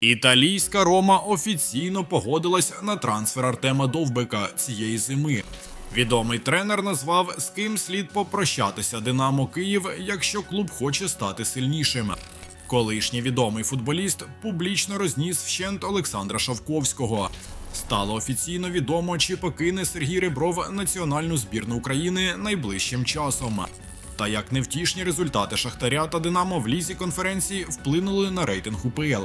Італійська Рома офіційно погодилась на трансфер Артема Довбека цієї зими. Відомий тренер назвав, з ким слід попрощатися Динамо Київ, якщо клуб хоче стати сильнішим. Колишній відомий футболіст публічно розніс вщент Олександра Шавковського. Стало офіційно відомо, чи покине Сергій Ребров національну збірну України найближчим часом. Та як невтішні результати Шахтаря та Динамо в лізі конференції вплинули на рейтинг УПЛ.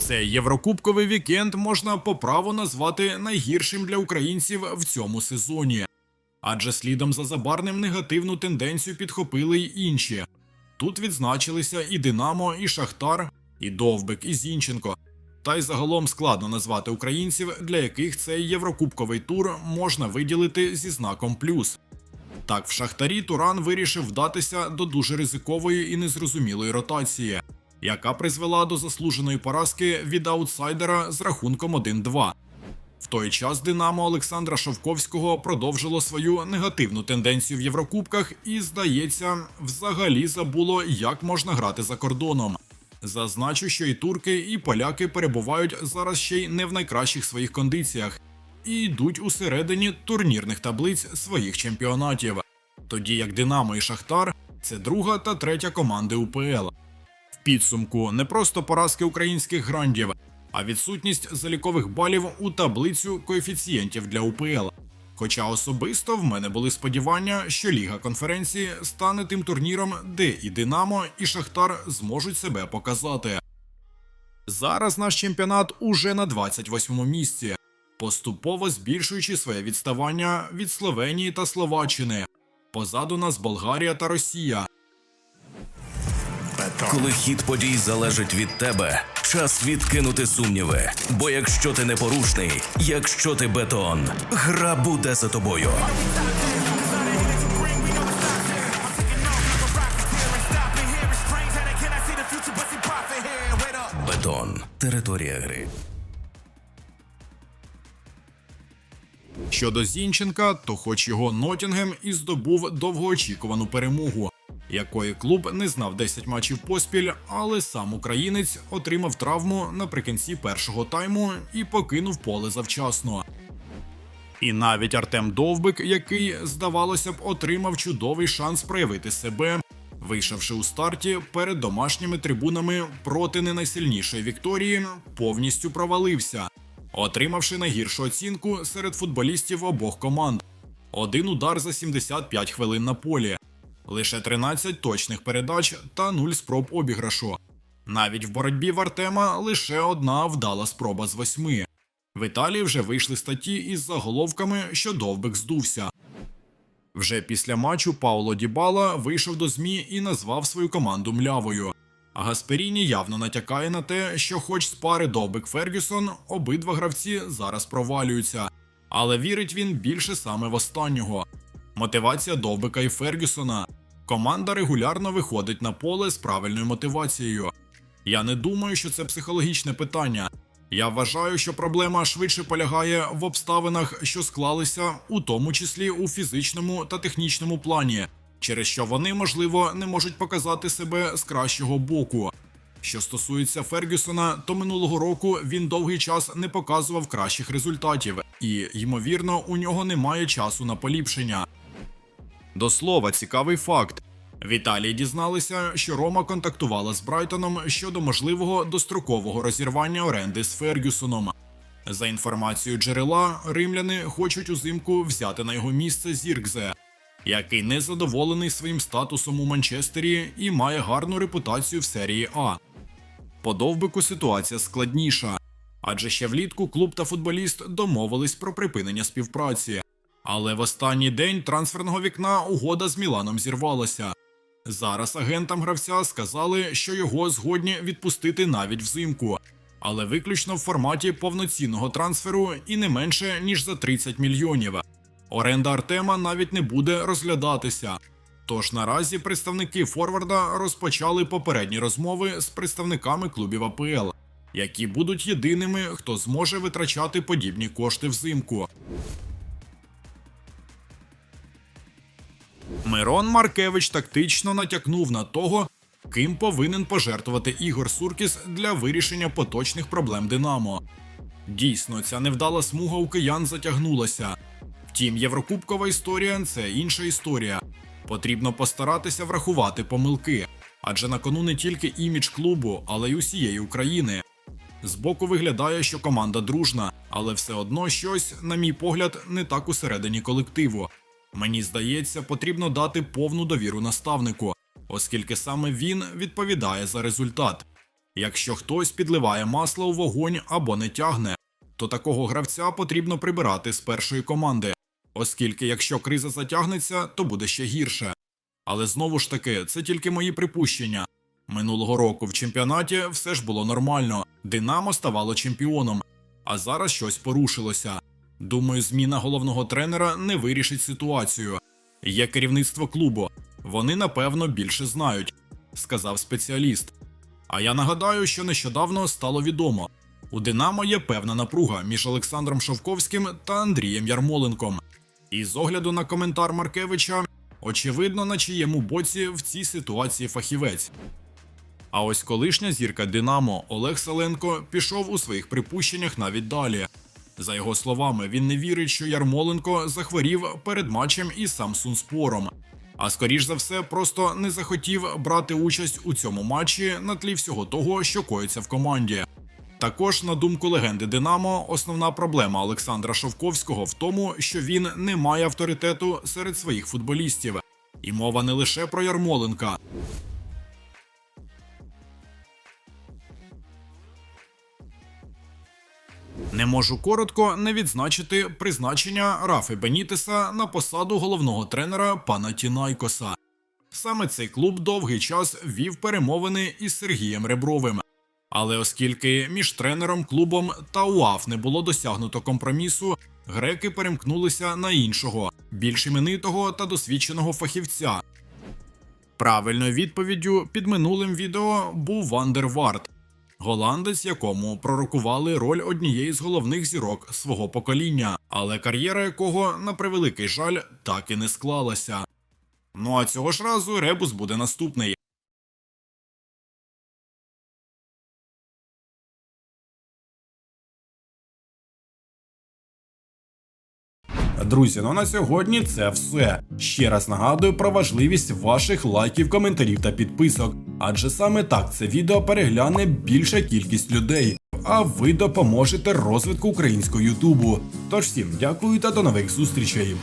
Цей єврокубковий вікенд можна по праву назвати найгіршим для українців в цьому сезоні. Адже слідом за забарним негативну тенденцію підхопили й інші. Тут відзначилися і Динамо, і Шахтар, і Довбик, і Зінченко. Та й загалом складно назвати українців, для яких цей єврокубковий тур можна виділити зі знаком плюс. Так, в Шахтарі Туран вирішив вдатися до дуже ризикової і незрозумілої ротації, яка призвела до заслуженої поразки від аутсайдера з рахунком 1-2. В той час Динамо Олександра Шовковського продовжило свою негативну тенденцію в Єврокубках і, здається, взагалі забуло, як можна грати за кордоном. Зазначу, що і турки, і поляки перебувають зараз ще й не в найкращих своїх кондиціях і йдуть усередині турнірних таблиць своїх чемпіонатів. Тоді як Динамо і Шахтар це друга та третя команди УПЛ. Підсумку не просто поразки українських грандів, а відсутність залікових балів у таблицю коефіцієнтів для УПЛ. Хоча особисто в мене були сподівання, що Ліга конференції стане тим турніром, де і Динамо, і Шахтар зможуть себе показати. Зараз наш чемпіонат уже на 28-му місці, поступово збільшуючи своє відставання від Словенії та Словаччини. Позаду нас Болгарія та Росія. Коли хід подій залежить від тебе, час відкинути сумніви. Бо якщо ти непорушний, якщо ти бетон, гра буде за тобою. Бетон. Територія гри. Щодо Зінченка, то хоч його Нотінгем і здобув довгоочікувану перемогу, якої клуб не знав 10 матчів поспіль, але сам українець отримав травму наприкінці першого тайму і покинув поле завчасно. І навіть Артем Довбик, який, здавалося б, отримав чудовий шанс проявити себе, вийшовши у старті перед домашніми трибунами проти не найсильнішої Вікторії, повністю провалився, отримавши найгіршу оцінку серед футболістів обох команд. Один удар за 75 хвилин на полі, лише 13 точних передач та 0 спроб обіграшу. Навіть в боротьбі в Артема лише одна вдала спроба з восьми. В Італії вже вийшли статті із заголовками, що довбик здувся. Вже після матчу Пауло Дібала вийшов до ЗМІ і назвав свою команду млявою. А Гасперіні явно натякає на те, що, хоч з пари Довбик Фергюсон, обидва гравці зараз провалюються, але вірить він більше саме в останнього. Мотивація Довбика і Фергюсона. Команда регулярно виходить на поле з правильною мотивацією. Я не думаю, що це психологічне питання. Я вважаю, що проблема швидше полягає в обставинах, що склалися, у тому числі у фізичному та технічному плані, через що вони, можливо, не можуть показати себе з кращого боку. Що стосується Фергюсона, то минулого року він довгий час не показував кращих результатів, і, ймовірно, у нього немає часу на поліпшення. До слова, цікавий факт. В Італії дізналися, що Рома контактувала з Брайтоном щодо можливого дострокового розірвання оренди з Фергюсоном. За інформацією джерела, римляни хочуть узимку взяти на його місце Зіркзе, який не задоволений своїм статусом у Манчестері і має гарну репутацію в серії А. По довбику ситуація складніша, адже ще влітку клуб та футболіст домовились про припинення співпраці. Але в останній день трансферного вікна угода з Міланом зірвалася. Зараз агентам гравця сказали, що його згодні відпустити навіть взимку. але виключно в форматі повноцінного трансферу і не менше ніж за 30 мільйонів. Оренда Артема навіть не буде розглядатися. Тож наразі представники Форварда розпочали попередні розмови з представниками клубів АПЛ, які будуть єдиними, хто зможе витрачати подібні кошти взимку. Мирон Маркевич тактично натякнув на того, ким повинен пожертвувати Ігор Суркіс для вирішення поточних проблем Динамо. Дійсно, ця невдала смуга у киян затягнулася. Втім, Єврокубкова історія це інша історія. Потрібно постаратися врахувати помилки, адже на кону не тільки імідж клубу, але й усієї України. Збоку виглядає, що команда дружна, але все одно щось, на мій погляд, не так усередині колективу. Мені здається, потрібно дати повну довіру наставнику, оскільки саме він відповідає за результат. Якщо хтось підливає масло у вогонь або не тягне, то такого гравця потрібно прибирати з першої команди, оскільки якщо криза затягнеться, то буде ще гірше. Але знову ж таки, це тільки мої припущення. Минулого року в чемпіонаті все ж було нормально, Динамо ставало чемпіоном, а зараз щось порушилося. Думаю, зміна головного тренера не вирішить ситуацію. Є керівництво клубу, вони напевно більше знають, сказав спеціаліст. А я нагадаю, що нещодавно стало відомо: у Динамо є певна напруга між Олександром Шовковським та Андрієм Ярмоленком. І з огляду на коментар Маркевича, очевидно, на чиєму боці в цій ситуації фахівець. А ось колишня зірка Динамо Олег Саленко пішов у своїх припущеннях навіть далі. За його словами, він не вірить, що Ярмоленко захворів перед матчем із Самсунспором. А скоріш за все, просто не захотів брати участь у цьому матчі на тлі всього того, що коїться в команді. Також, на думку легенди Динамо, основна проблема Олександра Шовковського в тому, що він не має авторитету серед своїх футболістів. І мова не лише про Ярмоленка. Не можу коротко не відзначити призначення Рафи Бенітеса на посаду головного тренера пана Тінайкоса. Саме цей клуб довгий час вів перемовини із Сергієм Ребровим. Але оскільки між тренером, клубом та УАФ не було досягнуто компромісу, греки перемкнулися на іншого, більш іменитого та досвідченого фахівця. Правильною відповіддю під минулим відео був Вандер Варт, голландець, якому пророкували роль однієї з головних зірок свого покоління, але кар'єра якого, на превеликий жаль, так і не склалася. Ну а цього ж разу ребус буде наступний. Друзі, ну на сьогодні це все. Ще раз нагадую про важливість ваших лайків, коментарів та підписок, адже саме так це відео перегляне більша кількість людей. А ви допоможете розвитку українського Ютубу. Тож всім дякую та до нових зустрічей.